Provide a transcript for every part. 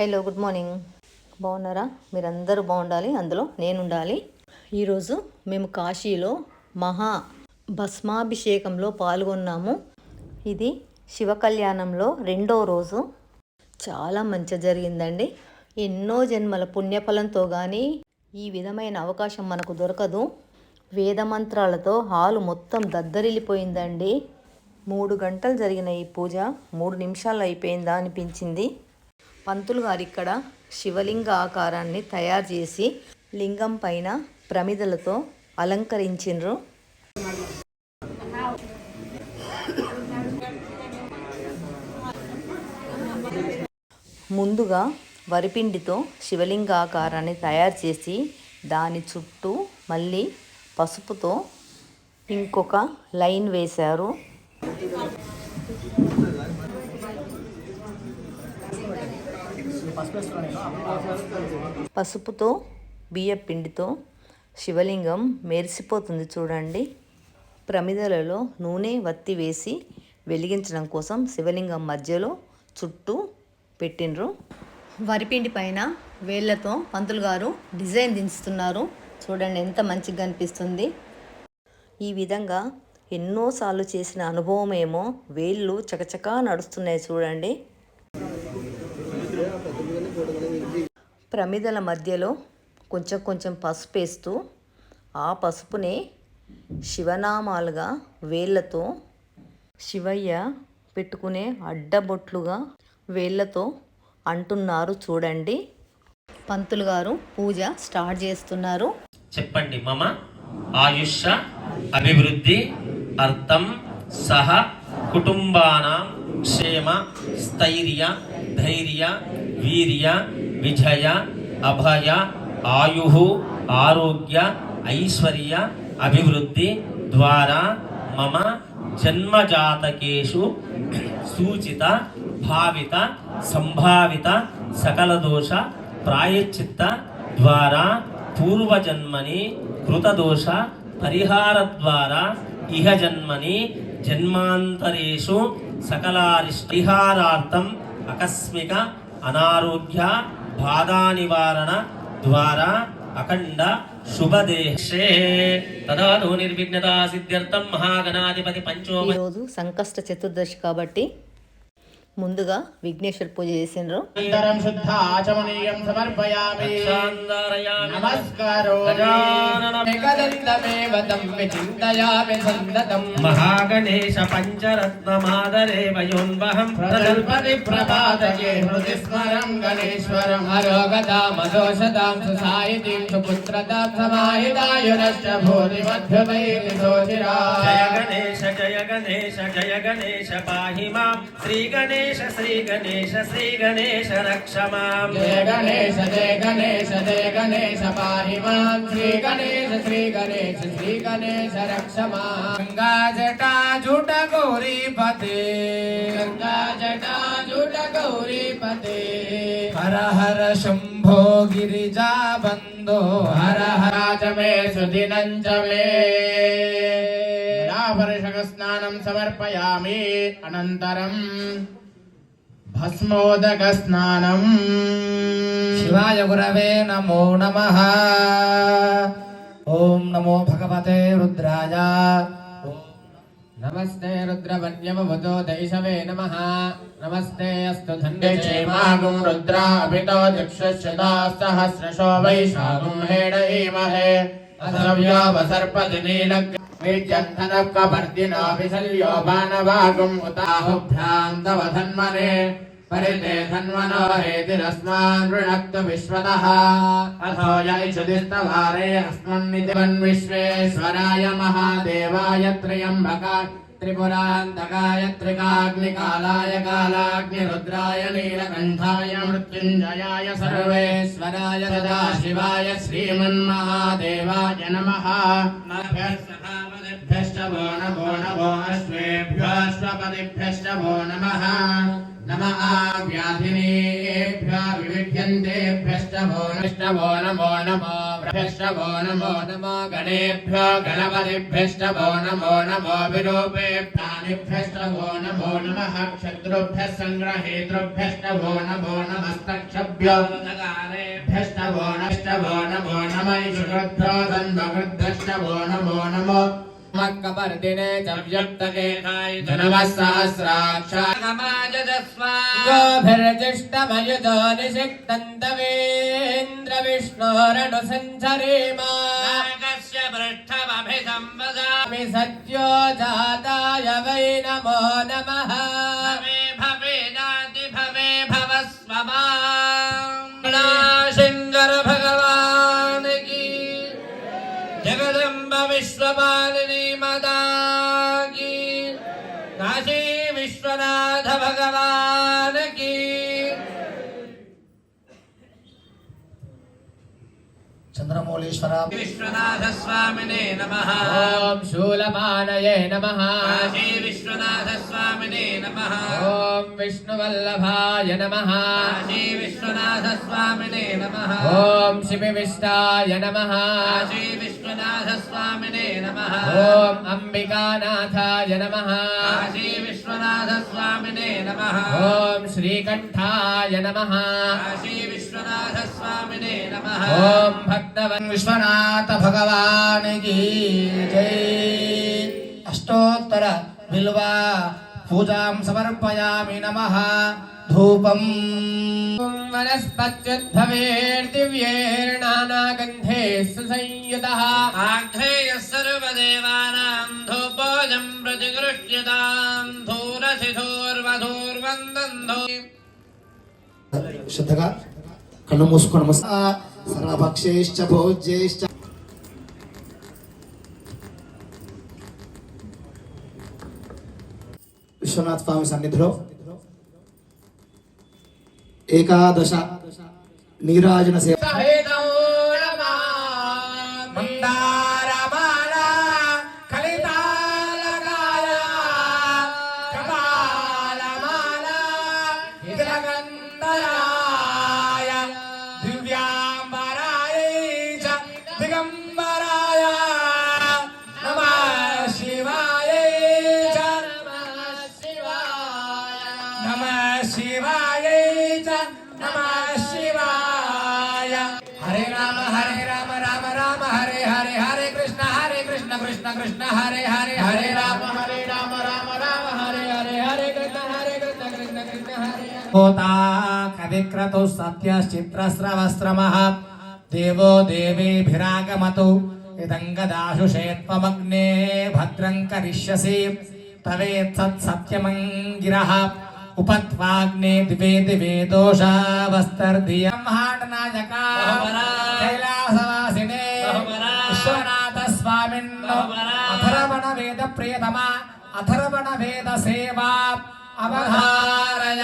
Hello good morning. బాగున్నారా? మీరందరూ బాగుండాలి అందులో నేను ఉండాలి ఈరోజు మేము కాశీలో మహా భస్మాభిషేకంలో పాల్గొన్నాము. ఇది శివ కళ్యాణంలో రెండో రోజు. చాలా మంచి జరిగిందండి. ఎన్నో జన్మల పుణ్యఫలంతో కానీ ఈ విధమైన అవకాశం మనకు దొరకదు. వేదమంత్రాలతో హాలు మొత్తం దద్దరిల్లిపోయిందండి. మూడు గంటలు జరిగిన ఈ పూజ మూడు నిమిషాలు అయిపోయిందా అనిపించింది. పంతులు గారు ఇక్కడ శివలింగ ఆకారాన్ని తయారు చేసి లింగం పైన ప్రమిదలతో అలంకరించిండ్రు ముందుగా వరిపిండితో శివలింగ ఆకారాన్ని తయారు చేసి దాని చుట్టూ మళ్ళీ పసుపుతో ఇంకొక లైన్ వేశారు. పసుపుతో బియ్య పిండితో శివలింగం మెరిసిపోతుంది చూడండి. ప్రమిదలలో నూనె వత్తి వేసి వెలిగించడం కోసం శివలింగం మధ్యలో చుట్టూ పెట్టిండ్రు. వరిపిండి పైన వేళ్ళతో పంతులు గారు డిజైన్ దించుతున్నారు. చూడండి ఎంత మంచిగా అనిపిస్తుంది. ఈ విధంగా ఎన్నోసార్లు చేసిన అనుభవం ఏమో వేళ్ళు చకచకా నడుస్తున్నాయి చూడండి. ప్రమిదల మధ్యలో కొంచెం కొంచెం పసుపు వేస్తూ ఆ పసుపునే శివనామాలుగా వేళ్ళతో శివయ్య పెట్టుకునే అడ్డబొట్లుగా వేళ్ళతో అంటున్నారు చూడండి. పంతులు గారు పూజ స్టార్ట్ చేస్తున్నారు. చెప్పండి మమ ఆయుష్ అభివృద్ధి అర్థం సహ కుటుంబానాం క్షేమ స్థైర్య ధైర్య వీర్య विजय, अभय, आयु, आरोग्य, ऐश्वर्य, अभिवृद्धि, द्वारा मम जन्मजातकेशु सूचित, भावित, संभावित, सकलदोष प्रायचित द्वारा पूर्वजन्मने कृतदोष परिहार द्वारा इह जन्मने जन्मांतरेशु सकलारिष्टिहारार्थम आकस्मिक अनारोग्या బాధా నివారణ ద్వారా అఖండ శుభదేశే. తదాను నిర్విఘ్నత సిద్ధ్యర్థం మహాగణాధిపతి పంచోమ రోజు సంకష్ట చతుర్దశి కాబట్టి ముందుగా విఘ్నేశ్వర పూజ చేసిండ్రు. సందతం మహాగణేశ పంచరత్నమాదరే వయోన్వహం ప్రజల్పతి ప్రభాతకే హృది స్మరం గణేశ్వరం. అరోగతామదోషతాం సుసాయితీం సుపుత్రతాం సమాహితాయురశ్చ సోచిరాయ गणेश जय गणेश जय गणेश पाही माँ। श्री गणेश श्री गणेश श्री गणेश रक्ष माँ। जय गणेश जय गणेश जय गणेश पाही माँ। श्री गणेश श्री गणेश श्री गणेश रक्ष माँ। गंगा जटा झूठ गौरी पते। गंगा जटा झूठ गौरी पते। हर हर शंभो गिरिजा बंदो। हर हर च मे స్నానం సమర్పయామి అనంతరం భస్మోదక స్నానం శివాయ గురవే నమో నమ ఓం నమో భగవతే రుద్రాయ నమస్తే రుద్రవన్యమవతో దైశవే నమ నమస్తే అస్తు ధన్యక్షేమాగుం రుద్రాభితో దిక్షుశదా సహస్రశో వైశాఖం హేడీమహే विजन्तनकपर्दिनोऽभिशल्योपानभागम् उताहुभ्रान्तवधन्मने परिते धन्मनो हेतिरस्मान् वृणक्तु विश्वतः। अथो य इषुदिस्तभारे अस्मन्नितिवन्विश्वेश्वराय महादेवाय त्र्यम्बका त्रिपुरान्तकाय त्रिकाग्निकालाय कालाग्निरुद्राय नीलकण्ठाय मृत्युञ्जयाय सर्वेश्वराय सदाशिवाय श्रीमन्महादेवाय नमः। नमो नमो नमो अश्वेभ्योऽश्वपतिभ्यश्च वो नमः नम आव्याधिनेभ्य विविध्यन्तेभ्यश्च वो नष्ट नमो नमो भ्यश्च नमो नमो गणेभ्य गणपतिभ्यश्च वो नमो नमो विरूपेभ्यानिभ्यश्च वो नमो नमः क्षत्रुभ्यः सङ्ग्रहेतृभ्यश्च वो नमो नमस्तक्षभ्यो नकारेभ्यश्च वो नष्ट वो नमो नमैषुकृभ्यो दन्ववृद्धश्च वो नमो नमो कपर्दिने संयुक्तकेखाय धनवः सहस्राक्षाभिर्जिष्टमयुजो निषिक्तन्तवेन्द्रविष्णोरणु पृष्ठमभिसंवदामि सद्यो जाताय वै नमो नमः भवे जाति भवे చంద్రమౌళీశ్వర. విశ్వనాథ స్వామినే నమ. ఓం శూలమానయే నమ. కాశీ విశ్వనాథ స్వామినే నమ. ఓం విష్ణువల్లభాయ నమ. కాశీ విశ్వనాథ స్వామినే నమ. ఓం శివి విష్టాయ నమ. కాశీ విశ్వనాథ స్వామినే నమ. ఓం అంబికానాథాయ నమ. కాశీ విశ్వనాథ స్వామినే నమ. ఓం శ్రీకంఠాయ నమ. కాశీ విశ్వనాథ స్వామినే నమ. ఓం విశ్వనాథ భగవాన్ కి జై అష్టోత్తర విల్వ పూజాం సమర్పయామి నమ ధూపం वनस्पत्युद्भवेर्दिव्यैर्नानागन्धैः सुसंयुतः आघ्रेयः सर्वदेवानां धूपोजं प्रतिगृह्यतां धूरसिधूर्वधूर्वन्दन्धो శ్రద్ధగా కళ్ళు మూసుకొని నమస్తా సర్వభక్షేశ్చ భోజ్యేశ్చ విశ్వనాథ్ స్వామి సన్నిధిలో ఏకాదశ నీరాజన సేవ दिगम्बराय नमः शिवाय। च नमः शिवाय। नमः नमः शिवाय। हरे राम हरे राम राम राम, हरे हरे हरे कृष्ण हरे कृष्ण कृष्ण कृष्ण, हरे हरे हरे राम। हरे राम राम राम हरे हरे हरे कृष्ण हरे कृष्ण कृष्ण कृष्ण हरे होता कविक्रतु सत्यश्चित्रस्रवस्रमः। దేవో దేవేభిరాగమతు ఇదంగదాశుషేత్వమగ్నే భద్రం కరిష్యసి తవేత్సత్సత్యమంగిరః ఉపత్వాగ్నే దివే దివే దోషావస్తర్ధియ బ్రహ్మాండనాయకా కైలాసవాసినే విశ్వనాథ స్వామిన్నో వేద ప్రియతమ అథర్వణ వేద సేవా అవధారయ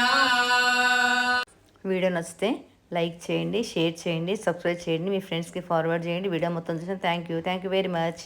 వీడియో నచ్చితే లైక్ చేయండి షేర్ చేయండి సబ్స్క్రైబ్ చేయండి మీ ఫ్రెండ్స్కి ఫార్వర్డ్ చేయండి. వీడియో మొత్తం చూసిన thank you thank you very much.